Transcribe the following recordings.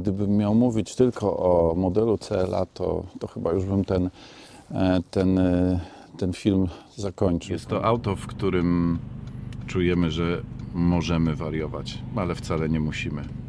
gdybym miał mówić tylko o modelu CLA, to, to chyba już bym ten, e, ten, e, ten film zakończył. Jest to auto, w którym czujemy, że możemy wariować, ale wcale nie musimy.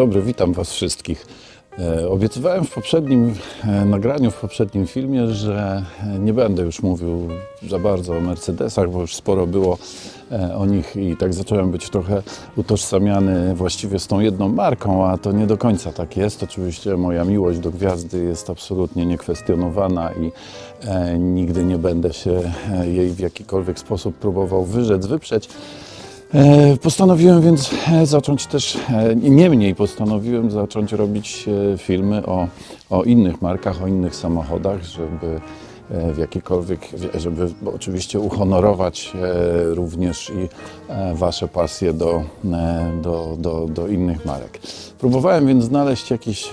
Dobry, witam Was wszystkich. E, Obiecywałem w poprzednim e, nagraniu, w poprzednim filmie, że e, nie będę już mówił za bardzo o Mercedesach, bo już sporo było o nich i tak zacząłem być trochę utożsamiany właściwie z tą jedną marką, a to nie do końca tak jest. Oczywiście moja miłość do gwiazdy jest absolutnie niekwestionowana i nigdy nie będę się jej w jakikolwiek sposób próbował wyrzec, wyprzeć. E, Postanowiłem więc e, zacząć też, e, niemniej postanowiłem zacząć robić filmy o, o innych markach, o innych samochodach, żeby w jakikolwiek, żeby oczywiście uhonorować również i Wasze pasje do, do, do, do innych marek. Próbowałem więc znaleźć jakiś,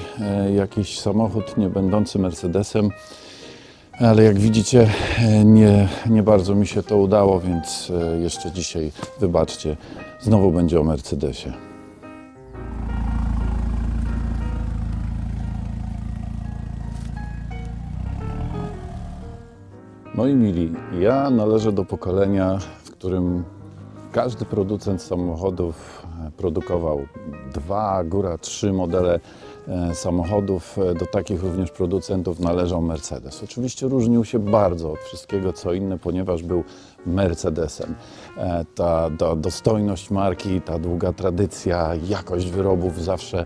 jakiś samochód nie będący Mercedesem, ale jak widzicie, nie, nie bardzo mi się to udało, więc e, jeszcze dzisiaj, wybaczcie, znowu będzie o Mercedesie. Moi mili, ja należę do pokolenia, w którym każdy producent samochodów e, produkował dwa, góra trzy modele samochodów. E, Do takich również producentów należał Mercedes. Oczywiście różnił się bardzo od wszystkiego co inne, ponieważ był Mercedesem. E, Ta do, dostojność marki, ta długa tradycja, jakość wyrobów zawsze, e,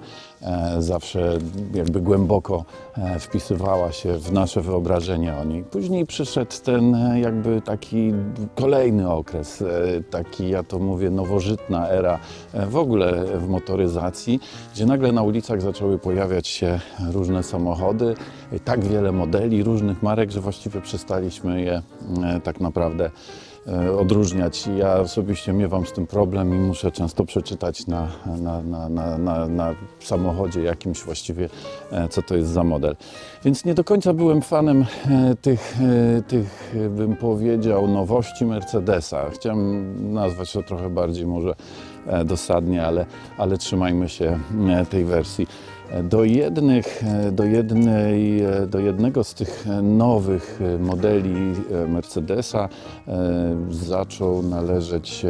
zawsze jakby głęboko e, wpisywała się w nasze wyobrażenie o niej. Później przyszedł ten e, jakby taki kolejny okres, e, taki ja to mówię nowożytna era e, w ogóle w motoryzacji, gdzie nagle na ulicach zaczęły pojawiać się różne samochody, e, tak wiele modeli różnych marek, że właściwie przestaliśmy je e, tak naprawdę e, odróżniać. Ja osobiście miewam z tym problem i muszę często przeczytać na, na, na, na, na, samochodzie jakimś właściwie, e, co to jest za model. Więc nie do końca byłem fanem e, tych, e, tych e, bym powiedział, nowości Mercedesa. Chciałem nazwać to trochę bardziej może e, dosadnie, ale, ale trzymajmy się e, tej wersji. Do, jednych, do, jednej, do jednego z tych nowych modeli Mercedesa e, zaczął należeć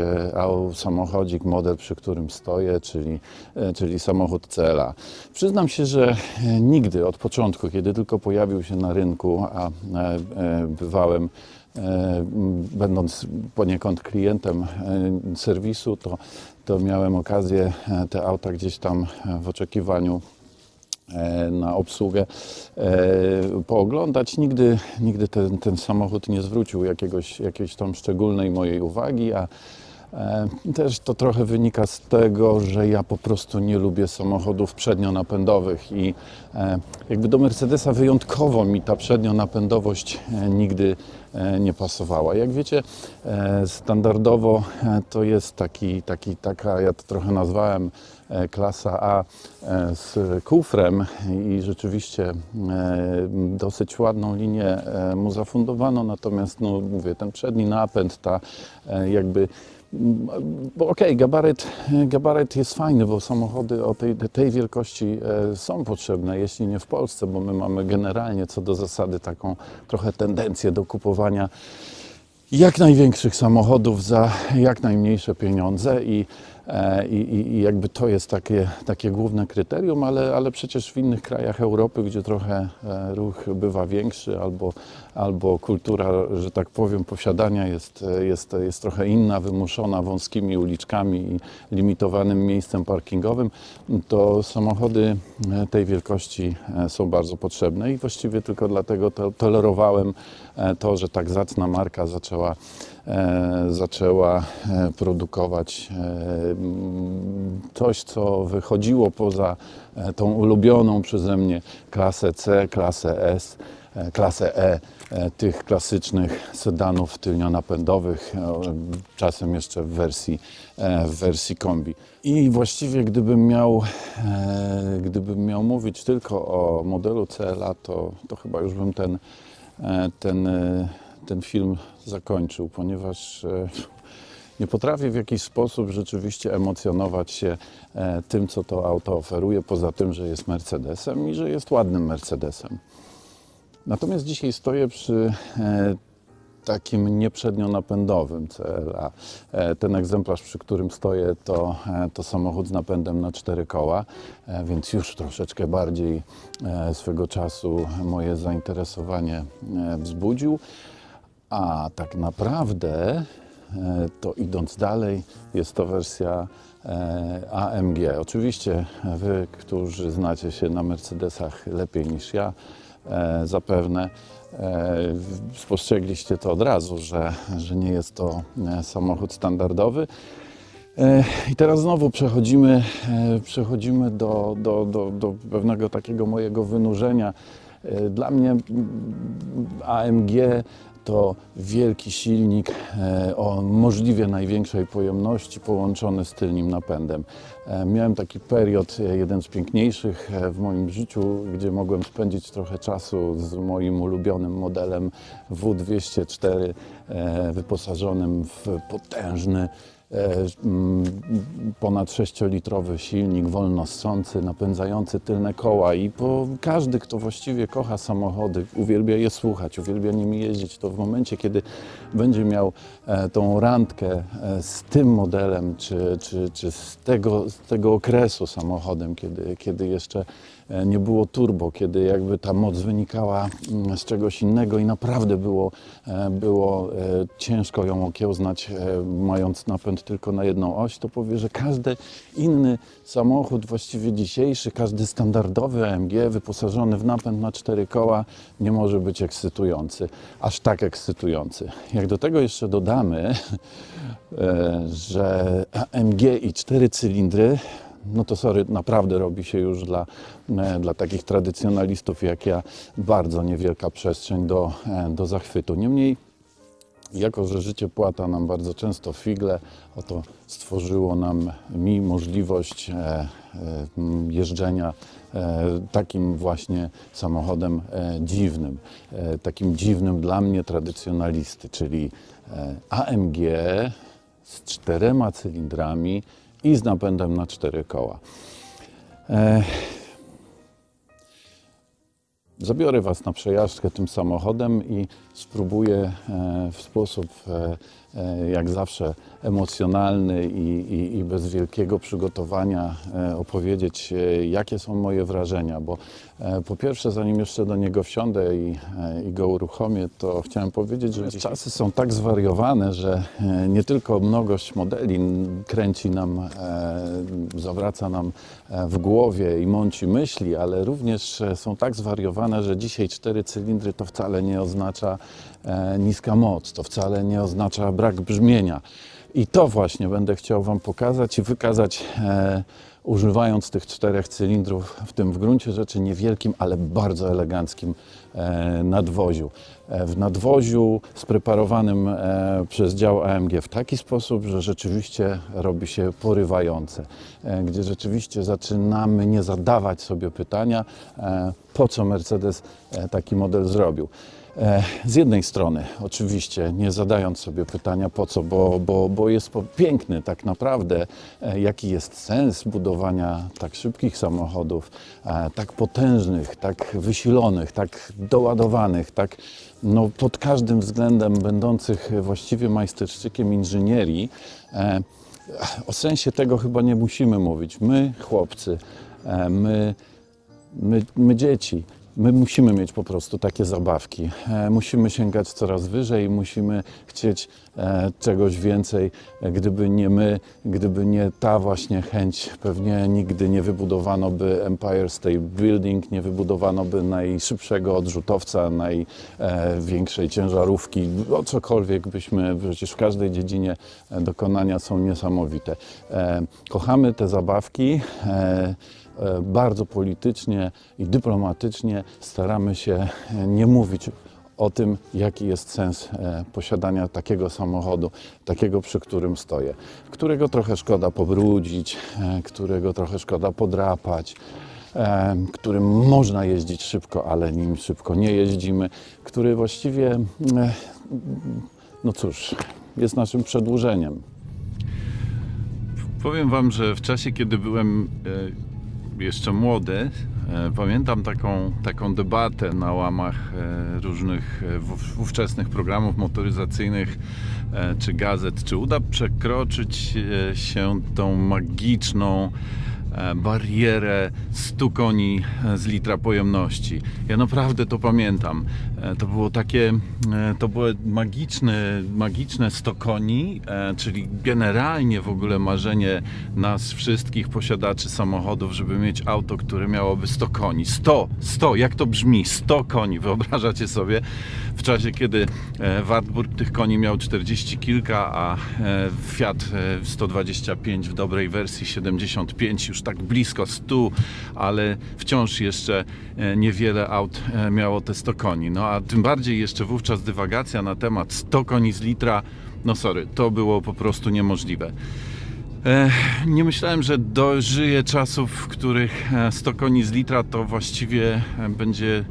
samochodzik, model, przy którym stoję, czyli, e, czyli samochód CLA. Przyznam się, że nigdy od początku, kiedy tylko pojawił się na rynku, a e, bywałem będąc poniekąd klientem serwisu, to, to miałem okazję te auta gdzieś tam w oczekiwaniu na obsługę e, pooglądać. Nigdy, nigdy ten, ten samochód nie zwrócił jakiegoś, jakiejś tam szczególnej mojej uwagi, a e, też to trochę wynika z tego, że ja po prostu nie lubię samochodów przednionapędowych i e, jakby do Mercedesa wyjątkowo mi ta przednionapędowość e, nigdy e, nie pasowała. Jak wiecie, e, standardowo e, to jest taki, taki, taka, ja to trochę nazwałem e, klasa A e, z kufrem i rzeczywiście e, dosyć ładną linię e, mu zafundowano, natomiast no mówię, ten przedni napęd, ta e, jakby mm, bo okej, gabaryt, gabaryt jest fajny, bo samochody o tej, tej wielkości e, są potrzebne, jeśli nie w Polsce, bo my mamy generalnie co do zasady taką trochę tendencję do kupowania jak największych samochodów za jak najmniejsze pieniądze i E, I, i, I jakby to jest takie, takie główne kryterium, ale, ale przecież w innych krajach Europy, gdzie trochę e, ruch bywa większy albo, albo kultura, że tak powiem, posiadania jest, e, jest, jest trochę inna, wymuszona wąskimi uliczkami i limitowanym miejscem parkingowym, to samochody e, tej wielkości e, są bardzo potrzebne i właściwie tylko dlatego to tolerowałem e, to, że tak zacna marka zaczęła, e, zaczęła e, produkować e, coś, co wychodziło poza e, tą ulubioną przeze mnie klasę C, klasę S, e, klasę E, e, tych klasycznych sedanów tylnionapędowych, e, czasem jeszcze w wersji, e, w wersji kombi. I właściwie gdybym miał, e, gdybym miał mówić tylko o modelu CLA, to, to chyba już bym ten, e, ten, e, ten film zakończył, ponieważ e, nie potrafię w jakiś sposób rzeczywiście emocjonować się e, tym, co to auto oferuje, poza tym, że jest Mercedesem i że jest ładnym Mercedesem. Natomiast dzisiaj stoję przy e, takim nieprzednionapędowym CLA. Ten egzemplarz, przy którym stoję, to, to samochód z napędem na cztery koła, więc już troszeczkę bardziej swego czasu moje zainteresowanie wzbudził. A tak naprawdę, e, to idąc dalej, jest to wersja e, AMG. Oczywiście Wy, którzy znacie się na Mercedesach lepiej niż ja, e, zapewne spostrzegliście to od razu, że, że nie jest to samochód standardowy. I teraz znowu przechodzimy, przechodzimy do, do, do, do pewnego takiego mojego wynurzenia. Dla mnie mm, AMG to wielki silnik e, o możliwie największej pojemności połączony z tylnym napędem. E, Miałem taki period, e, jeden z piękniejszych w moim życiu, gdzie mogłem spędzić trochę czasu z moim ulubionym modelem W204 e, wyposażonym w potężny ponad 6-litrowy silnik wolno ssący, napędzający tylne koła i po, każdy, kto właściwie kocha samochody, uwielbia je słuchać, uwielbia nimi jeździć, to w momencie, kiedy będzie miał e, tą randkę e, z tym modelem, czy, czy, czy z, tego, z tego okresu samochodem, kiedy, kiedy jeszcze e, nie było turbo, kiedy jakby ta moc wynikała mm, z czegoś innego i naprawdę było, e, było e, ciężko ją okiełznać, e, mając napęd tylko na jedną oś, to powie, że każdy inny samochód, właściwie dzisiejszy, każdy standardowy AMG wyposażony w napęd na cztery koła nie może być ekscytujący, aż tak ekscytujący. Jak do tego jeszcze dodamy, e, że AMG i cztery cylindry no to sorry, naprawdę robi się już dla, e, dla takich tradycjonalistów jak ja bardzo niewielka przestrzeń do, e, do zachwytu. Niemniej, jako że życie płata nam bardzo często figle, oto stworzyło nam mi możliwość e, jeżdżenia takim właśnie samochodem dziwnym, takim dziwnym dla mnie tradycjonalisty, czyli AMG z czterema cylindrami i z napędem na cztery koła. E, Zabiorę Was na przejażdżkę tym samochodem i spróbuję e, w sposób, e, e, jak zawsze, emocjonalny i, i, i bez wielkiego przygotowania opowiedzieć, jakie są moje wrażenia. Bo po pierwsze, zanim jeszcze do niego wsiądę i, i go uruchomię, to chciałem powiedzieć, że czasy są tak zwariowane, że nie tylko mnogość modeli kręci nam, zawraca nam w głowie i mąci myśli, ale również są tak zwariowane, że dzisiaj cztery cylindry to wcale nie oznacza niska moc, to wcale nie oznacza brak brzmienia. I to właśnie będę chciał Wam pokazać i wykazać, e, używając tych czterech cylindrów w tym w gruncie rzeczy niewielkim, ale bardzo eleganckim e, nadwoziu. E, w nadwoziu spreparowanym e, przez dział AMG w taki sposób, że rzeczywiście robi się porywające, e, gdzie rzeczywiście zaczynamy nie zadawać sobie pytania, e, po co Mercedes e, taki model zrobił. E, Z jednej strony, oczywiście, nie zadając sobie pytania po co, bo, bo, bo jest piękny tak naprawdę, e, jaki jest sens budowania tak szybkich samochodów, e, tak potężnych, tak wysilonych, tak doładowanych, tak no, pod każdym względem będących właściwie majsterszczykiem inżynierii. O sensie tego chyba nie musimy mówić. My, chłopcy, my, my, my dzieci, my musimy mieć po prostu takie zabawki. E, Musimy sięgać coraz wyżej, musimy chcieć e, czegoś więcej. E, Gdyby nie my, gdyby nie ta właśnie chęć, pewnie nigdy nie wybudowano by Empire State Building, nie wybudowano by najszybszego odrzutowca, największej ciężarówki, o cokolwiek byśmy, przecież w każdej dziedzinie dokonania są niesamowite. Kochamy te zabawki. E, Bardzo politycznie i dyplomatycznie staramy się e, nie mówić o tym, jaki jest sens e, posiadania takiego samochodu, takiego, przy którym stoję, którego trochę szkoda pobrudzić, którego trochę szkoda podrapać, którym można jeździć szybko, ale nim szybko nie jeździmy, który właściwie, no cóż, jest naszym przedłużeniem. Powiem Wam, że w czasie, kiedy byłem jeszcze młody, e, pamiętam taką, taką debatę na łamach e, różnych e, ówczesnych programów motoryzacyjnych czy gazet, czy uda przekroczyć się tą magiczną barierę 100 koni z litra pojemności. Ja naprawdę to pamiętam. E, To było takie, e, to było magiczne, magiczne 100 koni, e, czyli generalnie w ogóle marzenie nas wszystkich posiadaczy samochodów, żeby mieć auto, które miałoby 100 koni. 100, 100, jak to brzmi? 100 koni, wyobrażacie sobie? W czasie, kiedy Wartburg tych koni miał 40 kilka, a Fiat e, 125 w dobrej wersji 75 już tak blisko 100, ale wciąż jeszcze niewiele aut miało te 100 koni. No a tym bardziej jeszcze wówczas dywagacja na temat 100 koni z litra, no sorry, to było po prostu niemożliwe. E, Nie myślałem, że dożyję czasów, w których e, 100 koni z litra to właściwie e, będzie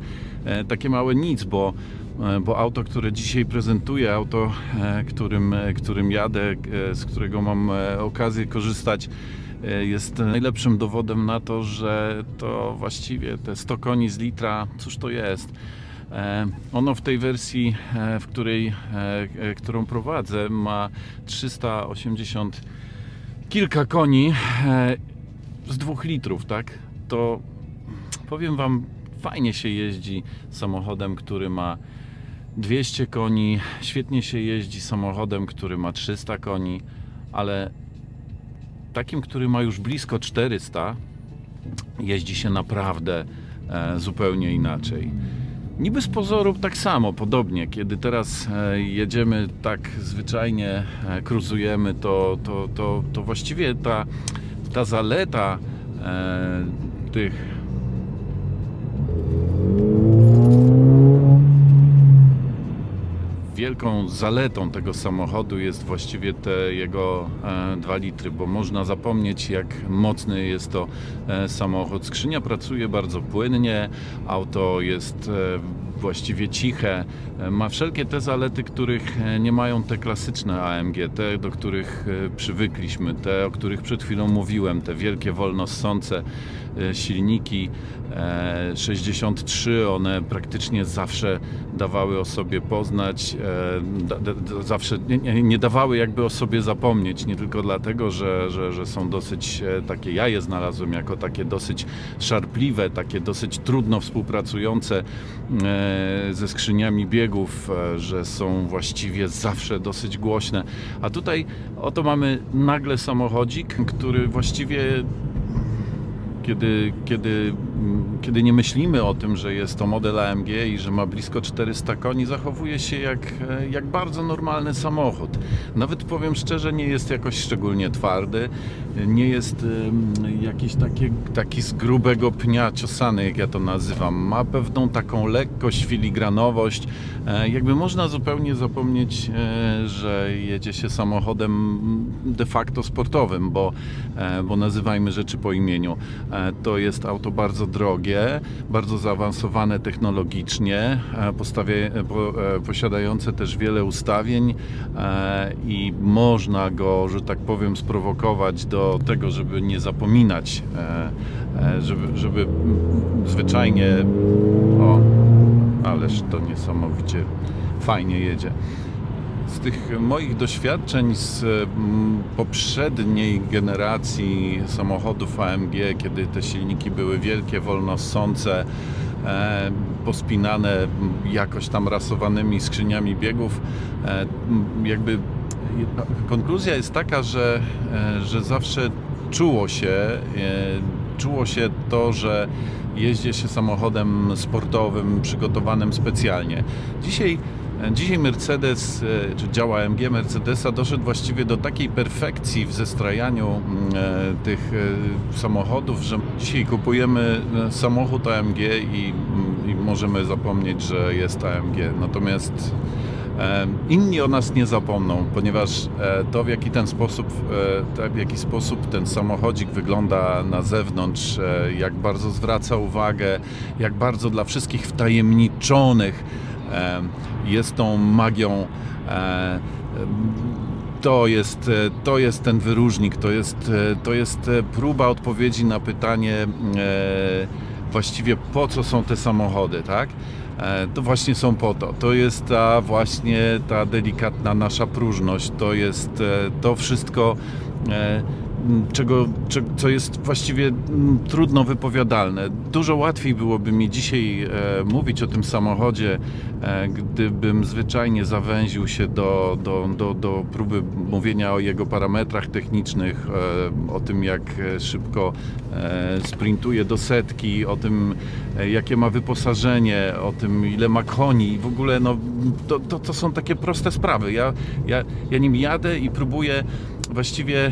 e, takie małe nic, bo, e, bo auto, które dzisiaj prezentuję, auto, e, którym, e, którym jadę, e, z którego mam e, okazję korzystać, e, jest najlepszym dowodem na to, że to właściwie te 100 koni z litra, cóż to jest? E, Ono w tej wersji, e, w której, e, którą prowadzę, ma 380 kilka koni z dwóch litrów, tak? To powiem Wam, fajnie się jeździ samochodem, który ma 200 koni, świetnie się jeździ samochodem, który ma 300 koni, ale takim, który ma już blisko 400, jeździ się naprawdę zupełnie inaczej. Niby z pozoru tak samo, podobnie. Kiedy teraz e, jedziemy tak zwyczajnie, e, cruzujemy, to, to, to, to właściwie ta, ta zaleta e, tych zaletą tego samochodu jest właściwie te jego e, 2 litry, bo można zapomnieć jak mocny jest to e, samochód. Skrzynia pracuje bardzo płynnie, auto jest e, właściwie ciche, e, ma wszelkie te zalety, których e, nie mają te klasyczne AMG, te do których e, przywykliśmy, te o których przed chwilą mówiłem, te wielkie wolnossące silniki e, 63, one praktycznie zawsze dawały o sobie poznać, zawsze nie, nie, dawały jakby o sobie zapomnieć, nie tylko dlatego, że, że, że są dosyć takie, ja je znalazłem jako takie dosyć szarpliwe, takie dosyć trudno współpracujące ze skrzyniami biegów, e, że są właściwie zawsze dosyć głośne. A tutaj oto mamy nagle samochodzik, który właściwie kiedy, kiedy, kiedy nie myślimy o tym, że jest to model AMG i że ma blisko 400 koni, zachowuje się jak, e, jak bardzo normalny samochód. Nawet powiem szczerze, nie jest jakoś szczególnie twardy, nie jest jakiś taki, taki z grubego pnia ciosany, jak ja to nazywam. Ma pewną taką lekkość, filigranowość. E, Jakby można zupełnie zapomnieć, e, że jedzie się samochodem de facto sportowym, bo, bo nazywajmy rzeczy po imieniu. To jest auto bardzo drogie, bardzo zaawansowane technologicznie, e, e, e, posiadające też wiele ustawień i można go, że tak powiem, sprowokować do tego, żeby nie zapominać, żeby, żeby zwyczajnie. O, ależ to niesamowicie fajnie jedzie. Z tych moich doświadczeń z mm, poprzedniej generacji samochodów AMG, kiedy te silniki były wielkie, wolno ssące, e, pospinane jakoś tam rasowanymi skrzyniami biegów, e, jakby konkluzja jest taka, że, e, że zawsze czuło się, e, czuło się to, że jeździ się samochodem sportowym, przygotowanym specjalnie. Dzisiaj, dzisiaj Mercedes, e, czy dział AMG Mercedesa doszedł właściwie do takiej perfekcji w zestrajaniu mm, e, tych e, samochodów, że dzisiaj kupujemy samochód AMG i, mm, i możemy zapomnieć, że jest AMG. Natomiast Inni o nas nie zapomną, ponieważ to w jaki ten sposób, w jaki sposób ten samochodzik wygląda na zewnątrz, jak bardzo zwraca uwagę, jak bardzo dla wszystkich wtajemniczonych jest tą magią. e, To jest, e, to jest ten wyróżnik, to jest, e, to jest próba odpowiedzi na pytanie właściwie po co są te samochody, tak? To właśnie są po to. To jest ta właśnie ta delikatna nasza próżność. To jest to wszystko, czego, cze- co jest właściwie trudno wypowiadalne. Dużo łatwiej byłoby mi dzisiaj e, mówić o tym samochodzie, e, gdybym zwyczajnie zawęził się do, do, do, do próby mówienia o jego parametrach technicznych, e, o tym jak szybko sprintuje do setki, o tym jakie ma wyposażenie, o tym ile ma koni. W ogóle no, to, to, to są takie proste sprawy. Ja, ja, ja nim jadę i próbuję właściwie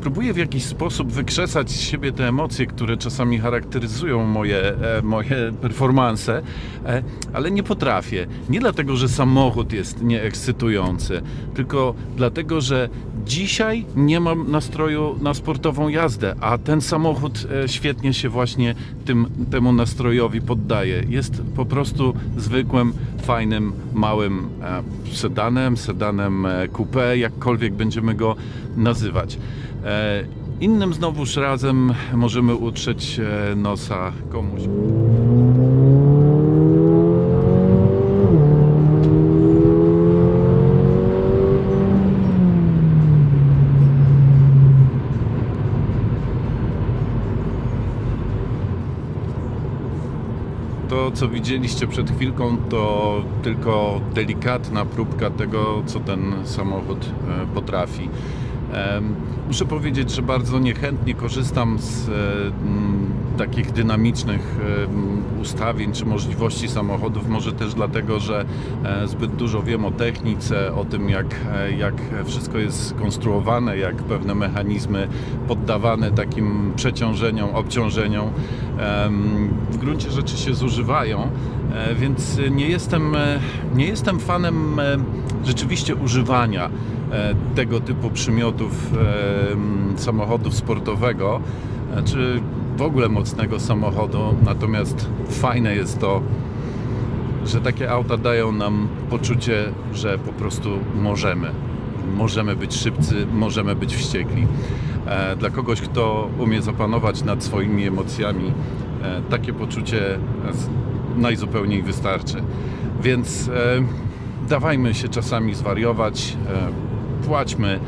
próbuję w jakiś sposób wykrzesać z siebie te emocje, które czasami charakteryzują moje, e, moje performanse, e, ale nie potrafię. Nie dlatego, że samochód jest nieekscytujący, tylko dlatego, że dzisiaj nie mam nastroju na sportową jazdę, a ten samochód e, świetnie się właśnie tym, temu nastrojowi poddaje. Jest po prostu zwykłym, fajnym, małym e, sedanem, sedanem e, coupé, jakkolwiek będziemy go nazywać. E, Innym znowuż razem możemy utrzeć e, nosa komuś. To, co widzieliście przed chwilką, to tylko delikatna próbka tego, co ten samochód e, potrafi. Muszę powiedzieć, że bardzo niechętnie korzystam z e, takich dynamicznych em, ustawień czy możliwości samochodów. Może też dlatego, że e, zbyt dużo wiem o technice, o tym, jak, e, jak wszystko jest skonstruowane, jak pewne mechanizmy poddawane takim przeciążeniom, obciążeniom w gruncie rzeczy się zużywają. E, Więc nie jestem, e, nie jestem fanem e, rzeczywiście używania tego typu przymiotów samochodu sportowego, czy w ogóle mocnego samochodu. Natomiast fajne jest to, że takie auta dają nam poczucie, że po prostu możemy. Możemy być szybcy, możemy być wściekli. E, Dla kogoś, kto umie zapanować nad swoimi emocjami, e, takie poczucie najzupełniej wystarczy. Więc e, dawajmy się czasami zwariować, płaćmy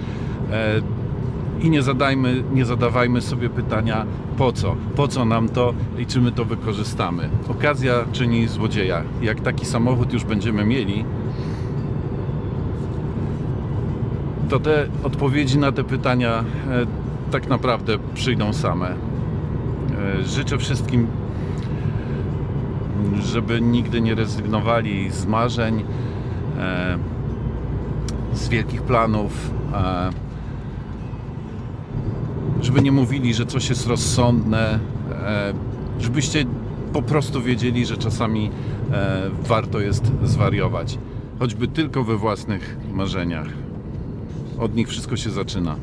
i nie zadajmy, nie zadawajmy sobie pytania po co, po co nam to i czy my to wykorzystamy. Okazja czyni złodzieja. Jak taki samochód już będziemy mieli, to te odpowiedzi na te pytania e, tak naprawdę przyjdą same. E, Życzę wszystkim, żeby nigdy nie rezygnowali z marzeń, e, z wielkich planów, żeby nie mówili, że coś jest rozsądne, żebyście po prostu wiedzieli, że czasami warto jest zwariować, choćby tylko we własnych marzeniach. Od nich wszystko się zaczyna.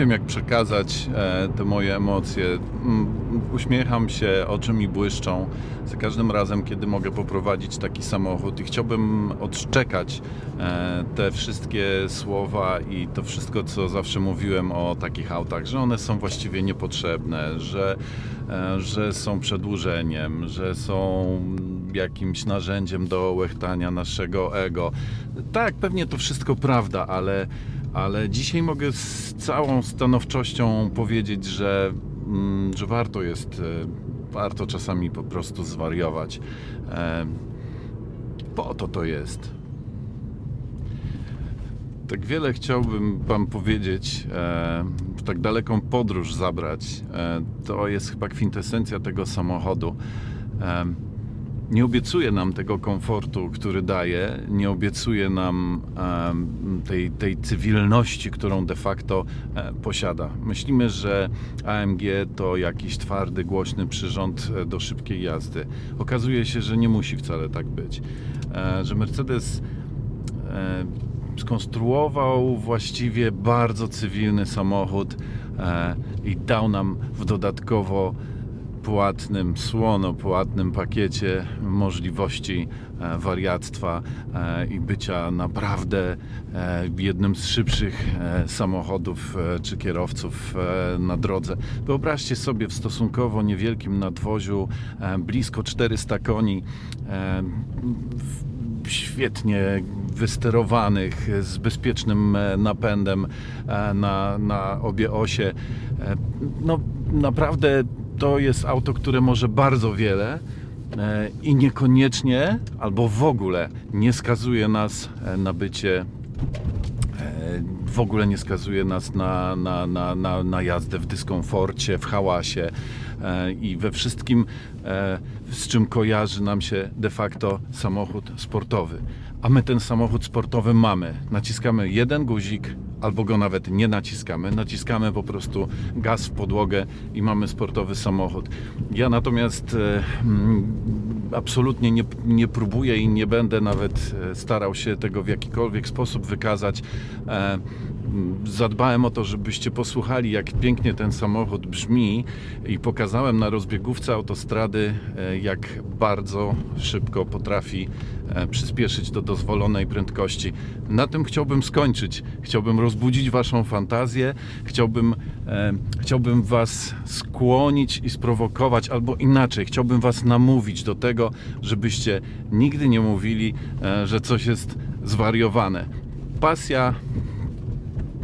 Wiem, jak przekazać e, te moje emocje. Mm, Uśmiecham się, oczy mi błyszczą za każdym razem, kiedy mogę poprowadzić taki samochód i chciałbym odszczekać e, te wszystkie słowa i to wszystko, co zawsze mówiłem o takich autach, że one są właściwie niepotrzebne, że, e, że są przedłużeniem, że są jakimś narzędziem do łechtania naszego ego. Tak, pewnie to wszystko prawda, ale, ale dzisiaj mogę z całą stanowczością powiedzieć, że, mm, że warto jest, e, warto czasami po prostu zwariować. E, Po to to jest. Tak wiele chciałbym Wam powiedzieć, e, w tak daleką podróż zabrać. To jest chyba kwintesencja tego samochodu. E, nie obiecuje nam tego komfortu, który daje, nie obiecuje nam em, tej, tej cywilności, którą de facto e, posiada. Myślimy, że AMG to jakiś twardy, głośny przyrząd e, do szybkiej jazdy. Okazuje się, że nie musi wcale tak być. E, że Mercedes e, skonstruował właściwie bardzo cywilny samochód e, i dał nam w dodatkowo płatnym, słono płatnym pakiecie możliwości e, wariactwa e, i bycia naprawdę e, jednym z szybszych samochodów czy kierowców na drodze. Wyobraźcie sobie w stosunkowo niewielkim nadwoziu blisko 400 koni świetnie wysterowanych, z bezpiecznym napędem na, na obie osie. No naprawdę to jest auto, które może bardzo wiele e, i niekoniecznie albo w ogóle nie skazuje nas e, na bycie e, w ogóle nie skazuje nas na, na, na, na, na jazdę w dyskomforcie, w hałasie i we wszystkim, z czym kojarzy nam się de facto samochód sportowy. A my ten samochód sportowy mamy. Naciskamy jeden guzik, albo go nawet nie naciskamy. Naciskamy po prostu gaz w podłogę i mamy sportowy samochód. Ja natomiast e, mm, absolutnie nie, nie próbuję i nie będę nawet e, starał się tego w jakikolwiek sposób wykazać. E, Zadbałem o to, żebyście posłuchali, jak pięknie ten samochód brzmi i pokazałem na rozbiegówce autostrady, e, jak bardzo szybko potrafi przyspieszyć do dozwolonej prędkości. Na tym chciałbym skończyć. Chciałbym rozbudzić Waszą fantazję, chciałbym, e, chciałbym Was skłonić i sprowokować, albo inaczej, chciałbym Was namówić do tego, żebyście nigdy nie mówili, e, że coś jest zwariowane. Pasja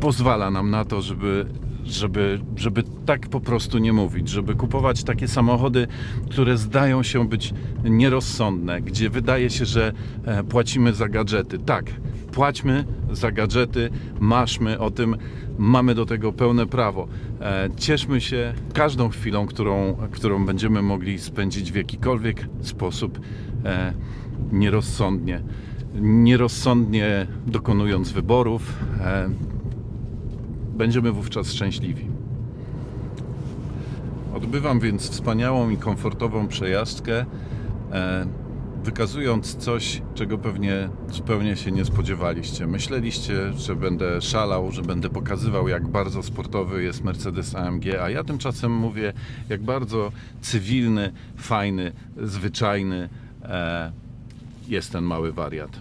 pozwala nam na to, żeby, żeby, żeby tak po prostu nie mówić, żeby kupować takie samochody, które zdają się być nierozsądne, gdzie wydaje się, że e, płacimy za gadżety. Tak, płaćmy za gadżety, maszmy o tym, mamy do tego pełne prawo. E, Cieszmy się każdą chwilą, którą, którą będziemy mogli spędzić w jakikolwiek sposób e, nierozsądnie. Nierozsądnie dokonując wyborów, będziemy wówczas szczęśliwi. Odbywam więc wspaniałą i komfortową przejażdżkę, e, wykazując coś, czego pewnie zupełnie się nie spodziewaliście. Myśleliście, że będę szalał, że będę pokazywał, jak bardzo sportowy jest Mercedes AMG, a ja tymczasem mówię, jak bardzo cywilny, fajny, zwyczajny e, jest ten mały wariat.